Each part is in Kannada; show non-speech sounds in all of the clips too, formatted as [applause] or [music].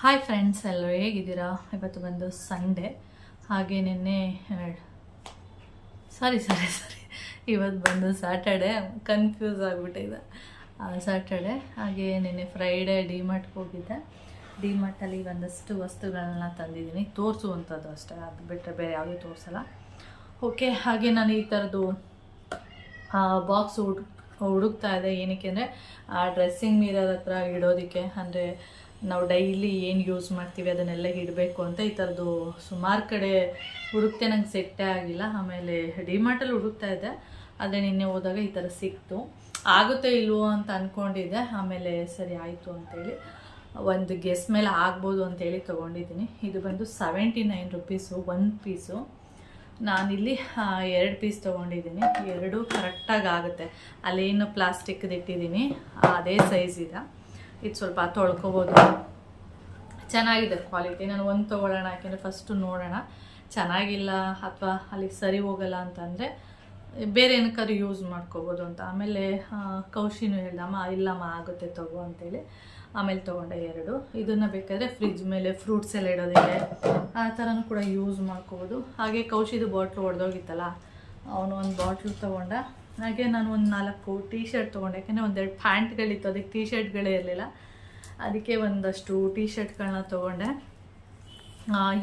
ಹಾಯ್ ಫ್ರೆಂಡ್ಸ್ ಎಲ್ಲರೂ ಹೇಗಿದ್ದೀರಾ? ಇವತ್ತು ಬಂದು ಸಂಡೇ ಹಾಗೆ ನಿನ್ನೆ ಸಾರಿ ಸಾರಿ ಸಾರಿ ಇವತ್ತು ಬಂದು ಸ್ಯಾಟರ್ಡೇ ಕನ್ಫ್ಯೂಸ್ ಆಗಿಬಿಟ್ಟಿದೆ. ಸ್ಯಾಟರ್ಡೆ ಹಾಗೆ ನಿನ್ನೆ ಫ್ರೈಡೇ ಡಿಮಾರ್ಟ್ಗೆ ಹೋಗಿದ್ದೆ. ಡಿ ಮಾರ್ಟಲ್ಲಿ ಒಂದಷ್ಟು ವಸ್ತುಗಳನ್ನ ತಂದಿದ್ದೀನಿ. ತೋರಿಸುವಂಥದ್ದು ಅಷ್ಟೇ. ಅದು ಬಿಟ್ಟರೆ ಬೇರೆ ಯಾವುದೂ ತೋರಿಸಲ್ಲ. ಓಕೆ ಹಾಗೆ ನಾನು ಈ ಥರದ್ದು ಬಾಕ್ಸ್ ಹುಡುಕ್ ಹುಡುಕ್ತಾ ಇದೆ ಏನಕ್ಕೆ ಅಂದರೆ, ಆ ಡ್ರೆಸ್ಸಿಂಗ್ ಮಿರರ್ ಹತ್ರ ಇಡೋದಕ್ಕೆ. ಅಂದರೆ ನಾವು ಡೈಲಿ ಏನು ಯೂಸ್ ಮಾಡ್ತೀವಿ ಅದನ್ನೆಲ್ಲ ಇಡಬೇಕು ಅಂತ ಈ ಥರದ್ದು ಸುಮಾರು ಕಡೆ ಹುಡುಕ್ತೆ ನಂಗೆ ಸೆಟ್ಟೇ ಆಗಿಲ್ಲ. ಆಮೇಲೆ ಡಿಮಾರ್ಟಲ್ಲಿ ಹುಡುಕ್ತಾ ಇದ್ದೆ. ಆದರೆ ನಿನ್ನೆ ಹೋದಾಗ ಈ ಥರ ಸಿಕ್ತು. ಆಗುತ್ತೆ ಇಲ್ವೋ ಅಂತ ಅಂದ್ಕೊಂಡಿದ್ದೆ ಆಮೇಲೆ ಸರಿ ಆಯಿತು ಅಂತೇಳಿ ಒಂದು ಗೆಸ್ ಮೇಲೆ ಆಗ್ಬೋದು ಅಂತೇಳಿ ತೊಗೊಂಡಿದ್ದೀನಿ. ಇದು ಬಂದು seventy nine rupees one piece ನಾನಿಲ್ಲಿ ಎರಡು ಪೀಸ್ ತೊಗೊಂಡಿದ್ದೀನಿ. ಎರಡು ಕರೆಕ್ಟಾಗಿ ಆಗುತ್ತೆ. ಅಲ್ಲೇನು ಪ್ಲಾಸ್ಟಿಕ್ದು ಇಟ್ಟಿದ್ದೀನಿ. ಅದೇ ಸೈಜ್ ಇದು ಸ್ವಲ್ಪ ತೊಳ್ಕೊಬೋದು. ಚೆನ್ನಾಗಿದೆ ಕ್ವಾಲಿಟಿ. ನಾನು ಒಂದು ತೊಗೊಳ್ಳೋಣ ಯಾಕೆಂದರೆ ಫಸ್ಟು ನೋಡೋಣ. ಚೆನ್ನಾಗಿಲ್ಲ ಅಥವಾ ಅಲ್ಲಿಗೆ ಸರಿ ಹೋಗಲ್ಲ ಅಂತಂದರೆ ಬೇರೆ ಏನಕ್ಕಾದ್ರೂ ಯೂಸ್ ಮಾಡ್ಕೋಬೋದು ಅಂತ. ಆಮೇಲೆ ಕೌಶಿನು ಕೌಶಿನೂ ಹೇಳ್ದಮ್ಮ ಇಲ್ಲಮ್ಮ, ಆಗುತ್ತೆ, ತಗೋ ಅಂತೇಳಿ. ಆಮೇಲೆ ತೊಗೊಂಡೆ ಎರಡು. ಇದನ್ನು ಬೇಕಾದರೆ ಫ್ರಿಜ್ ಮೇಲೆ ಫ್ರೂಟ್ಸ್ ಎಲ್ಲ ಇಡೋದಿದೆ ಆ ಥರನೂ ಕೂಡ ಯೂಸ್ ಮಾಡ್ಕೋಬೋದು. ಹಾಗೆ ಕೌಶಿದು ಬಾಟ್ಲು ಹೊಡೆದೋಗಿತ್ತಲ್ಲ ಅವನು ಒಂದು ಬಾಟ್ಲು ತೊಗೊಂಡ ಹಾಗೆ ನಾನು ಒಂದು ನಾಲ್ಕು ಟೀ ಶರ್ಟ್ ತೊಗೊಂಡೆ. ಯಾಕೆಂದರೆ ಒಂದೆರಡು ಪ್ಯಾಂಟ್ಗಳಿತ್ತು. ಅದಕ್ಕೆ ಟೀ ಶರ್ಟ್ಗಳೇ ಇರಲಿಲ್ಲ. ಅದಕ್ಕೆ ಒಂದಷ್ಟು ಟೀ ಶರ್ಟ್ಗಳನ್ನ ತೊಗೊಂಡೆ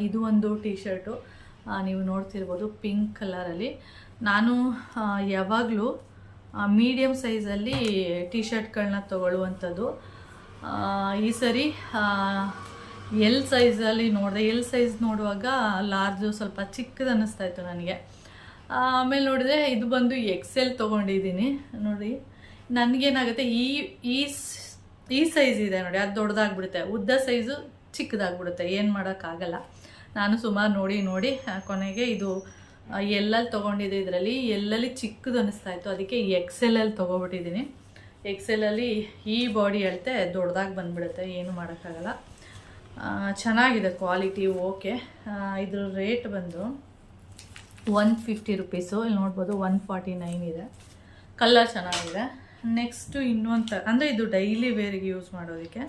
ಇದು ಒಂದು ಟೀ ಶರ್ಟು ನೀವು ನೋಡ್ತಿರ್ಬೋದು ಪಿಂಕ್ ಕಲರಲ್ಲಿ. ನಾನು ಯಾವಾಗಲೂ ಮೀಡಿಯಮ್ ಸೈಜಲ್ಲಿ ಟೀ ಶರ್ಟ್ಗಳನ್ನ ತೊಗೊಳ್ಳುವಂಥದ್ದು. ಈ ಸರಿ ಎಲ್ ಸೈಜಲ್ಲಿ ನೋಡಿದೆ. ಎಲ್ ಸೈಜ್ ನೋಡುವಾಗ ಲಾರ್ಜು ಸ್ವಲ್ಪ ಚಿಕ್ಕದು ಅನ್ನಿಸ್ತಾ ಇತ್ತು ನನಗೆ. ಆಮೇಲೆ ನೋಡಿದ್ರೆ ಇದು ಬಂದು ಎಕ್ಸೆಲ್ ತೊಗೊಂಡಿದ್ದೀನಿ. ನೋಡಿ, ನನಗೇನಾಗುತ್ತೆ, ಈ ಈ ಈ ಸೈಜ್ ಇದೆ ನೋಡಿ, ಅದು ದೊಡ್ಡದಾಗ್ಬಿಡುತ್ತೆ ಉದ್ದ ಸೈಜು ಚಿಕ್ಕದಾಗ್ಬಿಡುತ್ತೆ. ಏನು ಮಾಡೋಕ್ಕಾಗಲ್ಲ. ನಾನು ಸುಮಾರು ನೋಡಿ ನೋಡಿ ಕೊನೆಗೆ ಇದು ಎಲ್ಲಲ್ಲಿ ತೊಗೊಂಡಿದ್ದೆ ಇದರಲ್ಲಿ. ಎಲ್ಲಲ್ಲಿ ಚಿಕ್ಕದು ಅನ್ನಿಸ್ತಾ ಇತ್ತು. ಅದಕ್ಕೆ ಎಕ್ಸೆಲಲ್ಲಿ ತೊಗೊಬಿಟ್ಟಿದ್ದೀನಿ. ಎಕ್ಸೆಲಲ್ಲಿ ಈ ಬಾಡಿ ಅಳತೆ ದೊಡ್ಡದಾಗಿ ಬಂದ್ಬಿಡುತ್ತೆ. ಏನು ಮಾಡೋಕ್ಕಾಗಲ್ಲ. ಚೆನ್ನಾಗಿದೆ ಕ್ವಾಲಿಟಿ ಓಕೆ ಇದ್ರ ರೇಟ್ ಬಂದು ಒನ್ ಫಿಫ್ಟಿ ರುಪೀಸು ಇಲ್ಲಿ ನೋಡ್ಬೋದು ಒನ್ ಫಾರ್ಟಿ ನೈನ್ ಇದೆ. ಕಲರ್ ಚೆನ್ನಾಗಿದೆ. ನೆಕ್ಸ್ಟು ಇನ್ನೊಂದು ಅಂದರೆ ಇದು ಡೈಲಿ ವೇರಿಗೆ ಯೂಸ್ ಮಾಡೋದಕ್ಕೆ.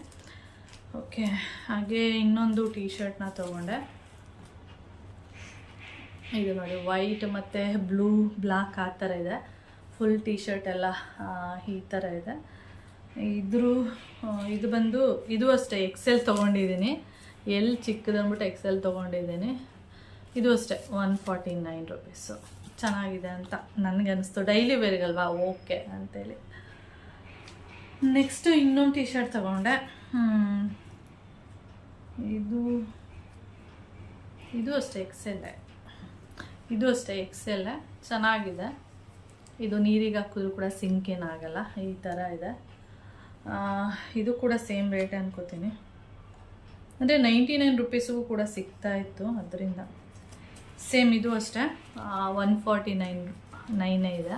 ಓಕೆ ಹಾಗೆ ಇನ್ನೊಂದು ಟೀ ಶರ್ಟ್ನ ತೊಗೊಂಡೆ. ಇದು ನೋಡಿ ವೈಟ್ ಮತ್ತು ಬ್ಲೂ ಬ್ಲ್ಯಾಕ್ ಆ ಥರ ಇದೆ. ಫುಲ್ ಟೀ ಶರ್ಟ್ ಎಲ್ಲ ಈ ಥರ ಇದೆ. ಇದ್ರು ಇದು ಬಂದು, ಇದು ಅಷ್ಟೇ ಎಕ್ಸೆಲ್ ತೊಗೊಂಡಿದ್ದೀನಿ. ಎಲ್ಲಿ ಚಿಕ್ಕದಂದ್ಬಿಟ್ಟು ಎಕ್ಸೆಲ್ ತೊಗೊಂಡಿದ್ದೀನಿ. ಇದು ಅಷ್ಟೇ ಒನ್ ಫಾರ್ಟಿ ನೈನ್ ರುಪೀಸು ಚೆನ್ನಾಗಿದೆ ಅಂತ ನನಗೆ ಅನಿಸ್ತು ಡೈಲಿ ಬೇರೆಗಲ್ವಾ ಓಕೆ ಅಂತೇಳಿ. ನೆಕ್ಸ್ಟು ಇನ್ನೊಂದು ಟೀ ಶರ್ಟ್ ತೊಗೊಂಡೆ ಇದು ಇದು ಅಷ್ಟೇ ಎಕ್ಸೆಲ್ಲೇ ಇದು ಅಷ್ಟೇ ಎಕ್ಸೆಲ್ಲೇ ಚೆನ್ನಾಗಿದೆ. ಇದು ನೀರಿಗೆ ಹಾಕಿದ್ರು ಕೂಡ ಸಿಂಕ್ ಏನಾಗಲ್ಲ ಈ ಥರ ಇದೆ. ಇದು ಕೂಡ ಸೇಮ್ ರೇಟ್ ಅನ್ಕೋತೀನಿ. ಅಂದರೆ ನೈಂಟಿ ನೈನ್ ರುಪೀಸಿಗೂ ಕೂಡ ಸಿಗ್ತಾ ಇತ್ತು, ಅದರಿಂದ. ಸೇಮ್ ಇದು ಅಷ್ಟೇ. ಒನ್ ಫಾರ್ಟಿ ನೈನ್ ನೈನೇ ಇದೆ.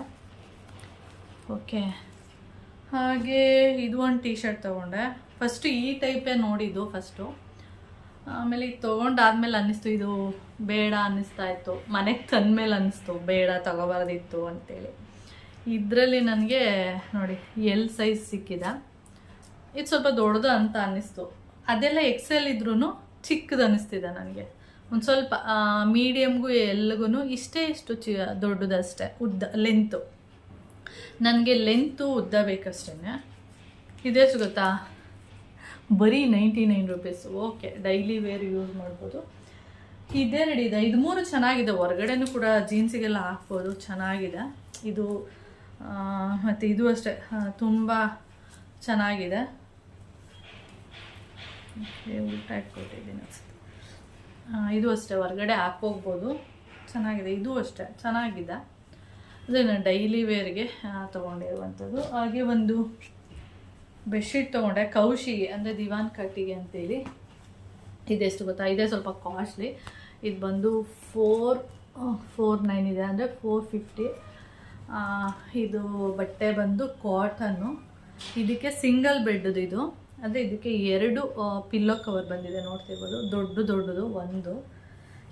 ಓಕೆ ಹಾಗೆ ಇದು ಒಂದು ಟೀ ಶರ್ಟ್ ತೊಗೊಂಡೆ. ಫಸ್ಟು ಈ ಟೈಪೇ ನೋಡಿದ್ದು ಫಸ್ಟು ಆಮೇಲೆ ಇದು ತೊಗೊಂಡಾದ್ಮೇಲೆ ಅನ್ನಿಸ್ತು, ಇದು ಬೇಡ ಅನ್ನಿಸ್ತಾ ಇತ್ತು. ಮನೆಗೆ ತಂದಮೇಲೆ ಅನ್ನಿಸ್ತು, ಬೇಡ ತಗೋಬಾರ್ದಿತ್ತು ಅಂತೇಳಿ. ಇದರಲ್ಲಿ ನನಗೆ ನೋಡಿ ಎಲ್ ಸೈಜ್ ಸಿಕ್ಕಿದೆ. ಇದು ಸ್ವಲ್ಪ ದೊಡ್ಡದು ಅಂತ ಅನ್ನಿಸ್ತು. ಅದೆಲ್ಲ ಎಕ್ಸೆಲ್ ಇದ್ರೂ ಚಿಕ್ಕದು ಅನ್ನಿಸ್ತಿದೆ ನನಗೆ. ಒಂದು ಸ್ವಲ್ಪ ಮೀಡಿಯಮ್ಗೂ ಎಲ್ಗೂ ಇಷ್ಟೇ ಇಷ್ಟು ಚಿ, ದೊಡ್ಡದಷ್ಟೇ, ಉದ್ದ ಲೆಂತು ನನಗೆ ಲೆಂತು ಉದ್ದ ಬೇಕಷ್ಟೇ ಇದೆಷ್ಟು ಗೊತ್ತಾ? ಬರೀ ninety nine rupees okay daily wear use ಮಾಡ್ಬೋದು. ಇದೇ ರೆಡಿ ಇದೆ. ಇದು ಮೂರು ಚೆನ್ನಾಗಿದೆ. ಹೊರಗಡೆನೂ ಕೂಡ ಜೀನ್ಸಿಗೆಲ್ಲ ಹಾಕ್ಬೋದು. ಚೆನ್ನಾಗಿದೆ. ಇದು ಮತ್ತು ಇದು ಅಷ್ಟೇ. ತುಂಬ ಚೆನ್ನಾಗಿದೆ. ಊಟ ಇಟ್ಕೊಟ್ಟಿದ್ದೀನಿ ಅನ್ಸುತ್ತೆ ಇದು ಅಷ್ಟೇ, ಹೊರಗಡೆ ಹಾಕೋಗ್ಬೋದು ಚೆನ್ನಾಗಿದೆ, ಇದು ಅಷ್ಟೇ, ಚೆನ್ನಾಗಿದೆ. ಅದೇ ನಾನು ಡೈಲಿ ವೇರ್ಗೆ ತೊಗೊಂಡಿರುವಂಥದ್ದು. ಹಾಗೆ ಒಂದು ಬೆಡ್ಶೀಟ್ ತೊಗೊಂಡೆ, ಕೌಶಿಗೆ, ಅಂದರೆ ದಿವಾನ್ ಕಟ್ಟಿಗೆ ಅಂತೇಳಿ. ಇದೆಷ್ಟು ಗೊತ್ತಾ? ಇದೇ ಸ್ವಲ್ಪ ಕಾಸ್ಟ್ಲಿ ಇದು ಬಂದು ಫೋರ್ ಫೋರ್ ನೈನ್ ಇದೆ, ಅಂದರೆ ಫೋರ್ ಫಿಫ್ಟಿ ಇದು ಬಟ್ಟೆ ಬಂದು ಕಾಟನ್ನು ಇದಕ್ಕೆ ಸಿಂಗಲ್ ಬೆಡ್ದು ಇದು. ಅಂದರೆ ಇದಕ್ಕೆ ಎರಡು ಪಿಲ್ಲೋ ಕವರ್ ಬಂದಿದೆ. ನೋಡ್ತಿರ್ಬೋದು. ದೊಡ್ಡ ದೊಡ್ಡದು, ಒಂದು.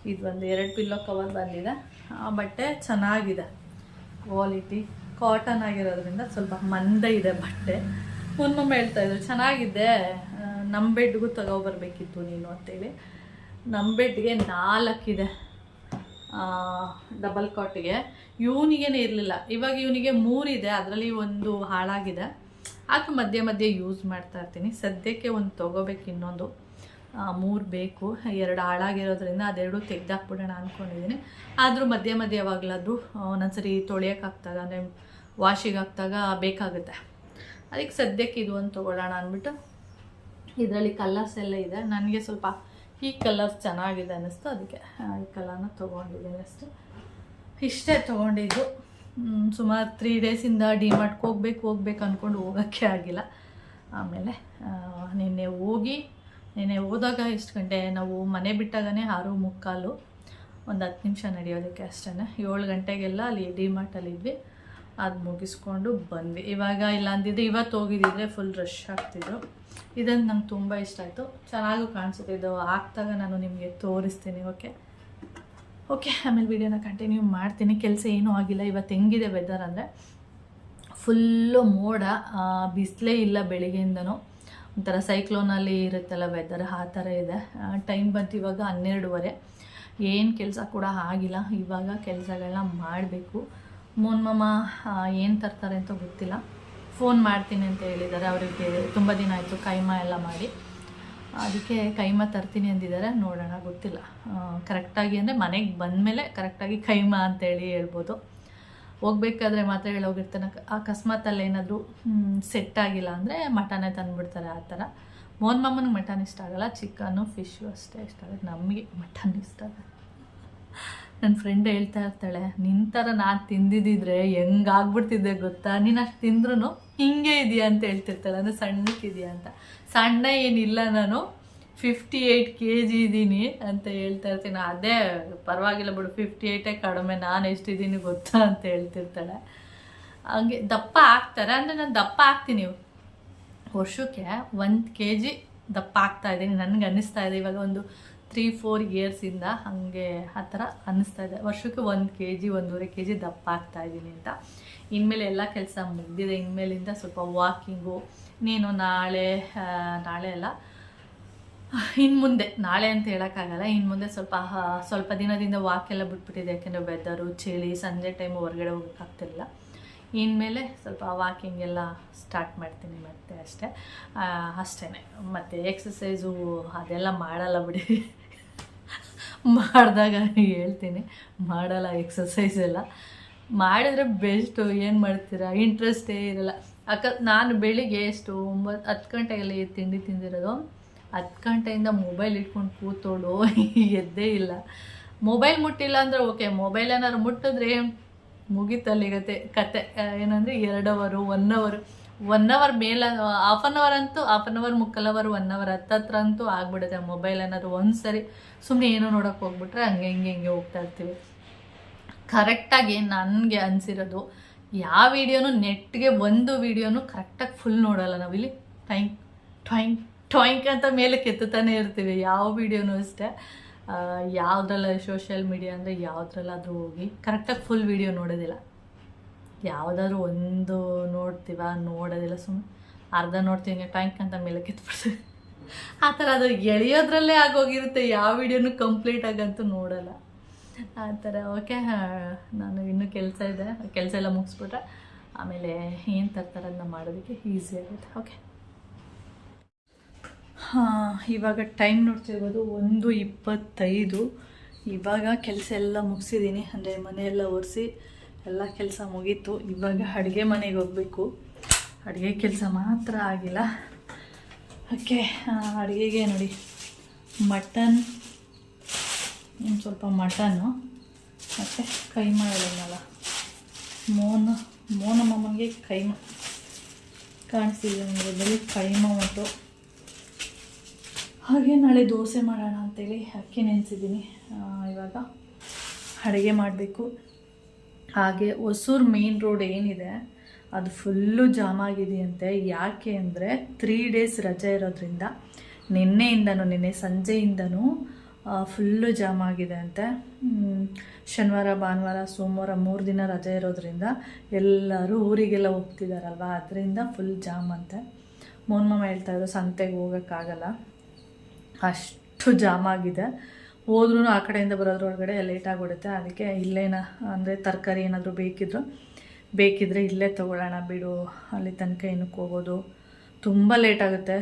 ಇದು ಒಂದು ಎರಡು ಪಿಲ್ಲೋ ಕವರ್ ಬಂದಿದೆ. ಆ ಬಟ್ಟೆ ಚೆನ್ನಾಗಿದೆ. ಕ್ವಾಲಿಟಿ ಕಾಟನ್ ಆಗಿರೋದ್ರಿಂದ ಸ್ವಲ್ಪ ಮಂದ ಇದೆ ಬಟ್ಟೆ. ಒಂದೊಮ್ಮೆ ಹೇಳ್ತಾ ಇದ್ರು, ಚೆನ್ನಾಗಿದೆ. ನಮ್ಮ ಬೆಡ್ಗೂ ತಗೋಬರ್ಬೇಕಿತ್ತು ನೀನು, ಅಂತೇಳಿ. ನಮ್ಮ ಬೆಡ್ಗೆ ನಾಲ್ಕಿದೆ. ಡಬಲ್ ಕಾಟಿಗೆ ಇವನಿಗೇನೆ ಇರಲಿಲ್ಲ. ಇವಾಗ ಇವನಿಗೆ ಮೂರಿದೆ. ಅದರಲ್ಲಿ ಒಂದು ಹಾಳಾಗಿದೆ. ಅದು ಮಧ್ಯೆ ಮಧ್ಯೆ ಯೂಸ್ ಮಾಡ್ತಾ ಇರ್ತೀನಿ. ಸದ್ಯಕ್ಕೆ ಒಂದು ತೊಗೋಬೇಕು ಇನ್ನೊಂದು. ಮೂರು ಬೇಕು. ಎರಡು ಹಾಳಾಗಿರೋದ್ರಿಂದ ಅದೆರಡು ತೆಗೆದಾಕ್ಬಿಡೋಣ ಅಂದ್ಕೊಂಡಿದ್ದೀನಿ ಆದರೂ ಮಧ್ಯೆ ಮಧ್ಯೆ ಯಾವಾಗಲಾದರೂ ಒಂದೊಂದ್ಸರಿ ತೊಳೆಯೋಕ್ಕಾಗ್ತದ ಅಂದರೆ ವಾಶಿಗೆ ಹಾಕ್ದಾಗ ಬೇಕಾಗುತ್ತೆ. ಅದಕ್ಕೆ ಸದ್ಯಕ್ಕೆ ಇದು ಒಂದು ತೊಗೊಳ್ಳೋಣ ಅಂದ್ಬಿಟ್ಟು ಇದರಲ್ಲಿ ಕಲರ್ಸ್ ಎಲ್ಲ ಇದೆ. ನನಗೆ ಸ್ವಲ್ಪ ಈ ಕಲರ್ಸ್ ಚೆನ್ನಾಗಿದೆ ಅನ್ನಿಸ್ತು. ಅದಕ್ಕೆ ಈ ಕಲರ್ನ ತೊಗೊಂಡಿದ್ದೀನಿ ಅಷ್ಟೇ. ಇಷ್ಟೇ ತೊಗೊಂಡಿದ್ದು. ಸುಮಾರು ತ್ರೀ ಡೇಸಿಂದ ಡಿ ಮಾರ್ಟ್ಗೆ ಹೋಗ್ಬೇಕು ಹೋಗ್ಬೇಕು ಅಂದ್ಕೊಂಡು ಹೋಗೋಕ್ಕೆ ಆಗಿಲ್ಲ. ಆಮೇಲೆ ನಿನ್ನೆ ಹೋಗಿ, ನಿನ್ನೆ ಹೋದಾಗ ಎಷ್ಟು ಗಂಟೆ, ನಾವು ಮನೆ ಬಿಟ್ಟಾಗನೇ ಆರು ಮುಕ್ಕಾಲು. ಒಂದು ಹತ್ತು ನಿಮಿಷ ನಡೆಯೋದಕ್ಕೆ ಅಷ್ಟೇ ಏಳು ಗಂಟೆಗೆಲ್ಲ ಅಲ್ಲಿ ಡಿ ಇದ್ವಿ. ಅದು ಮುಗಿಸ್ಕೊಂಡು ಬಂದ್ವಿ. ಇವಾಗ ಇಲ್ಲ ಅಂದಿದ್ರೆ ಇವತ್ತು ಹೋಗಿದ್ದಿದ್ರೆ ಫುಲ್ ರಶ್ ಆಗ್ತಿದ್ರು. ಇದನ್ನು ನಂಗೆ ತುಂಬ ಇಷ್ಟ ಆಯಿತು. ಚೆನ್ನಾಗೂ ಕಾಣಿಸುತ್ತೆ. ಇದು ಹಾಕ್ದಾಗ ನಾನು ನಿಮಗೆ ತೋರಿಸ್ತೀನಿ ಓಕೆ ಓಕೆ [laughs] ಆಮೇಲೆ ವಿಡಿಯೋನ ಕಂಟಿನ್ಯೂ ಮಾಡ್ತೀನಿ. ಕೆಲಸ ಏನೂ ಆಗಿಲ್ಲ. ಇವತ್ತು ಹೆಂಗಿದೆ ವೆದರ್ ಅಂದರೆ ಫುಲ್ಲು ಮೋಡ ಬಿಸಿಲೇ ಇಲ್ಲ ಬೆಳಿಗ್ಗೆಯಿಂದನೂ. ಒಂಥರ ಸೈಕ್ಲೋನಲ್ಲಿ ಇರುತ್ತಲ್ಲ ವೆದರ್ ಆ ಥರ ಇದೆ. ಟೈಮ್ ಬಂತು ಇವಾಗ ಹನ್ನೆರಡುವರೆ. ಏನು ಕೆಲಸ ಕೂಡ ಆಗಿಲ್ಲ. ಇವಾಗ ಕೆಲಸಗಳನ್ನ ಮಾಡಬೇಕು. ಮೊನ್ಮಮ್ಮ ಮಾಮ ಏನು ತರ್ತಾರೆ ಅಂತ ಗೊತ್ತಿಲ್ಲ. ಫೋನ್ ಮಾಡ್ತೀನಿ ಅಂತ ಹೇಳಿದ್ದಾರೆ. ಅವರಿಗೆ ತುಂಬ ದಿನ ಆಯಿತು. ಕೈಮಾ ಎಲ್ಲ ಮಾಡಿ. ಅದಕ್ಕೆ ಕೈಮ ತರ್ತೀನಿ ಅಂದಿದ್ದಾರೆ. ನೋಡೋಣ, ಗೊತ್ತಿಲ್ಲ. ಕರೆಕ್ಟಾಗಿ ಅಂದರೆ ಮನೆಗೆ ಬಂದಮೇಲೆ ಕರೆಕ್ಟಾಗಿ ಕೈಮಾ ಅಂತೇಳಿ ಹೇಳ್ಬೋದು. ಹೋಗ್ಬೇಕಾದ್ರೆ ಮಾತ್ರ ಹೇಳೋಗಿರ್ತಾನೆ. ಅಕಸ್ಮಾತ್ ಅಲ್ಲಿ ಏನಾದರೂ ಸೆಟ್ ಆಗಿಲ್ಲ ಅಂದರೆ ಮಟನೇ ತಂದುಬಿಡ್ತಾರೆ ಆ ಥರ. ಮೋನ್ ಮಾಮನಿಗೆ ಮಟನ್ ಇಷ್ಟ ಆಗಲ್ಲ ಚಿಕನು ಫಿಶು ಅಷ್ಟೇ ಇಷ್ಟ ಆಗುತ್ತೆ ನಮಗೆ ಮಟನ್ ಇಷ್ಟ ಆಗುತ್ತೆ ನನ್ನ ಫ್ರೆಂಡ್ ಹೇಳ್ತಾ ಇರ್ತಾಳೆ ನಿನ್ನ ಥರ ನಾನು ತಿಂದಿದ್ದಿದ್ರೆ ಹೆಂಗಾಗ್ಬಿಡ್ತಿದ್ದೆ ಗೊತ್ತಾ? ನೀನು ಅಷ್ಟು ತಿಂದ್ರೂ ಹಿಂಗೆ ಇದೆಯಾ ಅಂತ ಹೇಳ್ತಿರ್ತಾಳೆ, ಅಂದರೆ ಸಣ್ಣಕ್ಕಿದೆಯಾ ಅಂತ. ಸಣ್ಣ ಏನಿಲ್ಲ ನಾನು ಫಿಫ್ಟಿ ಏಯ್ಟ್ ಕೆ ಜಿ ಇದ್ದೀನಿ ಅಂತ ಹೇಳ್ತಾ ಇರ್ತೀನಿ. ಅದೇ ಪರವಾಗಿಲ್ಲ ಬಿಡು ಫಿಫ್ಟಿ ಏಯ್ಟೇ ಕಡಿಮೆ, ನಾನು ಎಷ್ಟಿದ್ದೀನಿ ಗೊತ್ತಾ? ಅಂತ ಹೇಳ್ತಿರ್ತಾಳೆ. ಹಂಗೆ ದಪ್ಪ ಆಗ್ತಾರೆ, ಅಂದರೆ ನಾನು ದಪ್ಪ ಆಗ್ತೀನಿ. ವರ್ಷಕ್ಕೆ ಒಂದು ಕೆ ಜಿ ದಪ್ಪ ಆಗ್ತಾ ಇದ್ದೀನಿ, ನನಗೆ ಅನ್ನಿಸ್ತಾ ಇದೆ. ಇವಾಗ ಒಂದು ತ್ರೀ ಫೋರ್ ಇಯರ್ಸಿಂದ ಹಾಗೆ ಆ ಥರ ಅನ್ನಿಸ್ತಾ ಇದೆ. ವರ್ಷಕ್ಕೆ ಒಂದು ಕೆ ಜಿ ಒಂದೂವರೆ ಕೆ ಜಿ ದಪ್ಪ ಆಗ್ತಾ ಇದ್ದೀನಿ ಅಂತ. ಇನ್ಮೇಲೆ ಎಲ್ಲ ಕೆಲಸ ಮುಗಿದಿದೆ. ಇನ್ಮೇಲಿಂದ ಸ್ವಲ್ಪ ವಾಕಿಂಗು ನೀನು ನಾಳೆ ನಾಳೆ ಅಲ್ಲ ಇನ್ನು ಮುಂದೆ, ನಾಳೆ ಅಂತ ಹೇಳೋಕ್ಕಾಗಲ್ಲ. ಇನ್ನು ಮುಂದೆ ಸ್ವಲ್ಪ ಸ್ವಲ್ಪ ದಿನದಿಂದ ವಾಕ್ ಎಲ್ಲ ಬಿಟ್ಬಿಟ್ಟಿದೆ. ಯಾಕೆಂದರೆ ವೆದರು ಚಳಿ, ಸಂಜೆ ಟೈಮು ಹೊರಗಡೆ ಹೋಗೋಕ್ಕಾಗ್ತಿಲ್ಲ ಇನ್ಮೇಲೆ ಸ್ವಲ್ಪ ವಾಕಿಂಗ್ ಎಲ್ಲ ಸ್ಟಾರ್ಟ್ ಮಾಡ್ತೀನಿ ಮತ್ತೆ ಅಷ್ಟೇ. ಅಷ್ಟೇ ಮತ್ತು ಎಕ್ಸಸೈಸು ಅದೆಲ್ಲ ಮಾಡಲ್ಲ ಬಿಡಿ. ಮಾಡಿದಾಗ ಹೇಳ್ತೀನಿ. ಮಾಡಲ್ಲ ಎಕ್ಸಸೈಸ್ ಎಲ್ಲ. ಮಾಡಿದ್ರೆ ಬೆಸ್ಟು ಏನು ಮಾಡ್ತೀರಾ? ಇಂಟ್ರೆಸ್ಟೇ ಇರಲ್ಲ. ಅಕ್ಕ, ನಾನು ಬೆಳಿಗ್ಗೆ ಎಷ್ಟು? ಒಂಬತ್ತು ಹತ್ತು ಗಂಟೆಗೆಲ್ಲ ತಿಂಡಿ ತಿಂದಿರೋದು. ಹತ್ತು ಗಂಟೆಯಿಂದ ಮೊಬೈಲ್ ಇಟ್ಕೊಂಡು ಕೂತೋಳು [laughs] ಎದ್ದೇ ಇಲ್ಲ. ಮೊಬೈಲ್ ಮುಟ್ಟಿಲ್ಲ ಅಂದರೆ ಓಕೆ ಮೊಬೈಲ್ ಏನಾದ್ರು ಮುಟ್ಟಿದ್ರೆ ಮುಗೀತಲ್ಲಿಗತ್ತೆ ಕತೆ. ಏನಂದರೆ ಎರಡು hour one hour one hour ಮೇಲೆ ಹಾಫ್ ಆನ್ ಅವರ್ ಅಂತೂ ಹಾಫ್ ಆನ್ ಅವರ್ ಮುಕ್ಕಲ್ ಅವರ್ ಒನ್ ಅವರ್ ಹತ್ತತ್ರ ಅಂತೂ ಆಗ್ಬಿಡುತ್ತೆ ಮೊಬೈಲ್ ಅನ್ನೋದು. ಒಂದು ಸರಿ ಸುಮ್ಮನೆ ಏನೋ ನೋಡೋಕೆ ಹೋಗ್ಬಿಟ್ರೆ ಹಂಗೆ, ಹಿಂಗೆ ಹಿಂಗೆ ಹೋಗ್ತಾ ಇರ್ತೀವಿ. ಕರೆಕ್ಟಾಗಿ ನನಗೆ ಅನಿಸಿರೋದು, ಯಾವ ವಿಡಿಯೋನು ನೆಟ್ಗೆ ಒಂದು ವಿಡಿಯೋನು ಕರೆಕ್ಟಾಗಿ ಫುಲ್ ನೋಡಲ್ಲ ನಾವಿಲ್ಲಿ ಟೈಂಕ್ ಟ್ವಾಯಿಂಕ್ ಟ್ವಾಯಿಂಕ್ ಅಂತ ಮೇಲೆ ಕೆತ್ತುತ್ತಾನೆ ಇರ್ತೀವಿ. ಯಾವ ವಿಡಿಯೋನು ಅಷ್ಟೇ. ಯಾವುದ್ರಲ್ಲ ಸೋಷಿಯಲ್ ಮೀಡಿಯಾ ಅಂದರೆ ಯಾವುದ್ರಲ್ಲಾದರೂ ಹೋಗಿ ಕರೆಕ್ಟಾಗಿ ಫುಲ್ ವಿಡಿಯೋ ನೋಡೋದಿಲ್ಲ. ಯಾವುದಾದ್ರೂ ಒಂದು ನೋಡ್ತೀವ, ನೋಡೋದಿಲ್ಲ ಸುಮ್ಮನೆ ಅರ್ಧ ನೋಡ್ತೀವಿ ಟ್ಯಾಂಕ್ ಅಂತ ಮೇಲೆ ಕೆತ್ಬಿಡ್ತೀವಿ ಆ ಥರ ಅದು ಎಳೆಯೋದ್ರಲ್ಲೇ ಆಗೋಗಿರುತ್ತೆ, ಯಾವ ವಿಡಿಯೋನು ಕಂಪ್ಲೀಟ್ ಆಗಂತೂ ನೋಡಲ್ಲ. ಆ ಥರ, ಓಕೆ ನಾನು ಇನ್ನೂ ಕೆಲಸ ಇದೆ, ಕೆಲಸ ಎಲ್ಲ ಮುಗಿಸ್ಬಿಟ್ರೆ, ಆಮೇಲೆ ಏನು ತರ್ತಾರೆ ಅದನ್ನ ಮಾಡೋದಕ್ಕೆ ಈಸಿ ಆಗುತ್ತೆ, ಓಕೆ. ಹಾಂ, ಇವಾಗ ಟೈಮ್ ನೋಡ್ತಿರ್ಬೋದು ಒಂದು ಇಪ್ಪತ್ತೈದು. ಇವಾಗ ಕೆಲಸ ಎಲ್ಲ ಮುಗಿಸಿದ್ದೀನಿ, ಅಂದರೆ ಮನೆಯೆಲ್ಲ ಒರೆಸಿ ಎಲ್ಲ ಕೆಲಸ ಮುಗೀತು. ಇವಾಗ ಅಡುಗೆ ಮನೆಗೆ ಹೋಗಬೇಕು. ಅಡುಗೆ ಕೆಲಸ ಮಾತ್ರ ಆಗಿಲ್ಲ. ಓಕೆ ಅಡುಗೆಗೆ ನೋಡಿ, ಮಟನ್, ಇನ್ನು ಸ್ವಲ್ಪ ಮಟನು ಮತ್ತು ಕೈ ಹೇಳಿದ್ನಲ್ಲ ಮೋನ ಮೋನ ಮಮ್ಮಗೆ ಕೈಮ ಕಾಣಿಸ್ತಿದೆ ಬರೀ ಕೈಮಾ ಉಂಟು ಹಾಗೆ ನಾಳೆ ದೋಸೆ ಮಾಡೋಣ ಅಂತೇಳಿ ಅಕ್ಕಿ ನೆನೆಸಿದ್ದೀನಿ. ಇವಾಗ ಅಡುಗೆ ಮಾಡಬೇಕು. ಹಾಗೆ ಹೊಸೂರು ಮೇನ್ ರೋಡ್ ಏನಿದೆ, ಅದು ಫುಲ್ಲು ಜಾಮ್ ಆಗಿದೆಯಂತೆ. ಯಾಕೆ ಅಂದರೆ ತ್ರೀ ಡೇಸ್ ರಜೆ ಇರೋದ್ರಿಂದ, ನಿನ್ನೆಯಿಂದನೂ, ನಿನ್ನೆ ಸಂಜೆಯಿಂದನೂ ಫುಲ್ಲು ಜಾಮ್ ಆಗಿದೆ ಅಂತೆ. ಶನಿವಾರ, ಭಾನುವಾರ, ಸೋಮವಾರ ಮೂರು ದಿನ ರಜೆ ಇರೋದ್ರಿಂದ ಎಲ್ಲರೂ ಊರಿಗೆಲ್ಲ ಹೋಗ್ತಿದ್ದಾರಲ್ವ ಅದರಿಂದ ಫುಲ್ ಜಾಮ್ ಅಂತೆ. ಮೋನ್ಮಮ್ಮ ಮಾಮ ಹೇಳ್ತಾ ಇದ್ರು, ಸಂತೆಗೆ ಹೋಗೋಕ್ಕಾಗಲ್ಲ. ಅಷ್ಟು ಜಾಮ್ ಆಗಿದೆ. ಹೋದ್ರೂ ಆ ಕಡೆಯಿಂದ ಬರೋದ್ರೊಳಗಡೆ ಲೇಟ್ ಆಗಿಬಿಡುತ್ತೆ ಅದಕ್ಕೆ ಇಲ್ಲೇನ, ಅಂದರೆ ತರಕಾರಿ ಏನಾದರೂ ಬೇಕಿದ್ರು, ಬೇಕಿದ್ರೆ ಇಲ್ಲೇ ತೊಗೊಳ್ಳೋಣ ಬಿಡು. ಅಲ್ಲಿ ತನಕ ಏನಕ್ಕೆ ಹೋಗೋದು? ತುಂಬ ಲೇಟ್ ಆಗುತ್ತೆ.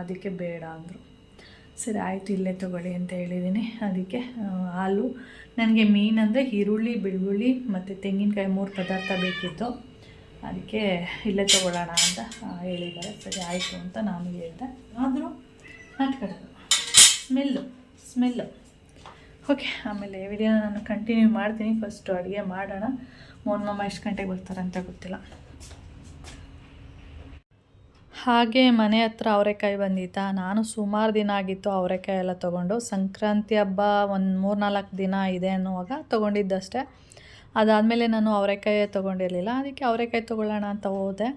ಅದಕ್ಕೆ ಬೇಡ ಅಂದರು. ಸರಿ, ಆಯಿತು, ಇಲ್ಲೇ ತೊಗೊಳ್ಳಿ ಅಂತ ಹೇಳಿದ್ದೀನಿ ಅದಕ್ಕೆ ಹಾಲು. ನನಗೆ ಮೀನು ಅಂದರೆ ಈರುಳ್ಳಿ, ಬೆಳ್ಳುಳ್ಳಿ ಮತ್ತು ತೆಂಗಿನಕಾಯಿ ಮೂರು ಪದಾರ್ಥ ಬೇಕಿತ್ತು. ಅದಕ್ಕೆ ಇಲ್ಲೇ ತೊಗೊಳ್ಳೋಣ ಅಂತ ಹೇಳಿದ್ದಾರೆ. ಸರಿ, ಆಯಿತು ಅಂತ ನಾನು ಹೇಳಿದೆ. ಆದರೂ ನಾಟ್ಕಡೋದು ಸ್ಮೆಲ್ಲು ಸ್ಮೆಲ್ಲು. ಓಕೆ ಆಮೇಲೆ ವಿಡಿಯೋನ ನಾನು ಕಂಟಿನ್ಯೂ ಮಾಡ್ತೀನಿ. ಫಸ್ಟು ಅಡುಗೆ ಮಾಡೋಣ. ಮೋನ್ ಮಾಮ ಎಷ್ಟು ಗಂಟೆಗೆ ಬರ್ತಾರೆ ಅಂತ ಗೊತ್ತಿಲ್ಲ. ಹಾಗೆ ಮನೆ ಹತ್ರ ಅವರೆಕಾಯಿ ಬಂದಿತ್ತಾ? ನಾನು ಸುಮಾರು ದಿನ ಆಗಿತ್ತು ಅವರೆಕಾಯಿ ಎಲ್ಲ ತೊಗೊಂಡು. ಸಂಕ್ರಾಂತಿ ಹಬ್ಬ ಒಂದು ಮೂರು ನಾಲ್ಕು ದಿನ ಇದೆ ಅನ್ನುವಾಗ ತೊಗೊಂಡಿದ್ದಷ್ಟೇ. ಅದಾದಮೇಲೆ ನಾನು ಅವರೆಕಾಯೇ ತೊಗೊಂಡಿರಲಿಲ್ಲ. ಅದಕ್ಕೆ ಅವರೆಕಾಯಿ ತೊಗೊಳ್ಳೋಣ ಅಂತ ಹೋದೆ.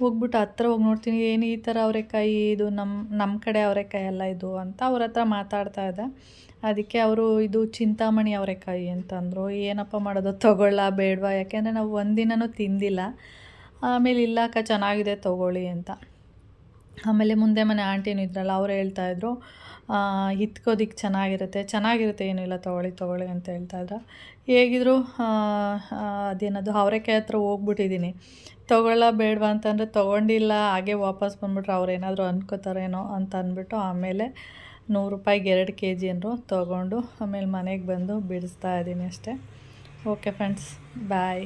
ಹೋಗ್ಬಿಟ್ಟು ಹತ್ರ ಹೋಗಿ ನೋಡ್ತೀನಿ, ಏನು ಈ ಥರ ಅವರೆಕಾಯಿ ಇದು ನಮ್ಮ ನಮ್ಮ ಕಡೆ ಅವರೆಕಾಯಿ ಎಲ್ಲ ಇದು ಅಂತ ಅವ್ರ ಹತ್ರ ಮಾತಾಡ್ತಾ ಇದ್ದೆ. ಅದಕ್ಕೆ ಅವರು ಇದು ಚಿಂತಾಮಣಿ ಅವರೆಕಾಯಿ ಅಂತಂದರು ಏನಪ್ಪ ಮಾಡೋದು, ತೊಗೊಳ್ಳ ಬೇಡವಾ? ಯಾಕೆಂದರೆ ನಾವು ಒಂದಿನನೂ ತಿಂದಿಲ್ಲ. ಆಮೇಲೆ ಇಲ್ಲ ಅಕ್ಕ ಚೆನ್ನಾಗಿದೆ, ತೊಗೊಳ್ಳಿ ಅಂತ. ಆಮೇಲೆ ಮುಂದೆ ಮನೆ ಆಂಟಿನೂ ಇದ್ರಲ್ಲ, ಅವ್ರು ಹೇಳ್ತಾಯಿದ್ರು ಹಿತ್ಕೋದಿಕ್ಕೆ ಚೆನ್ನಾಗಿರುತ್ತೆ ಚೆನ್ನಾಗಿರುತ್ತೆ ಏನಿಲ್ಲ ತೊಗೊಳ್ಳಿ ತೊಗೊಳ್ಳಿ ಅಂತ ಹೇಳ್ತಾಯಿದ್ರು ಹೇಗಿದ್ರು ಅದೇನದು ಅವರೆಕಾಯಿ ಹತ್ರ ಹೋಗ್ಬಿಟ್ಟಿದ್ದೀನಿ. ತೊಗೊಳ್ಳ ಬೇಡವಾ ಅಂತಂದರೆ ತೊಗೊಂಡಿಲ್ಲ, ಹಾಗೆ ವಾಪಸ್ ಬಂದುಬಿಟ್ರೆ ಅವ್ರು ಏನಾದರೂ ಅನ್ಕೋತಾರೇನೋ ಅಂತ ಅಂದ್ಬಿಟ್ಟು ಆಮೇಲೆ ನೂರು ರೂಪಾಯಿಗೆ ಎರಡು ಕೆ ಜಿ ಅಂದರು ತೊಗೊಂಡು ಆಮೇಲೆ ಮನೆಗೆ ಬಂದು ಬಿಡಿಸ್ತಾ ಇದ್ದೀನಿ ಅಷ್ಟೇ. Okay friends, bye.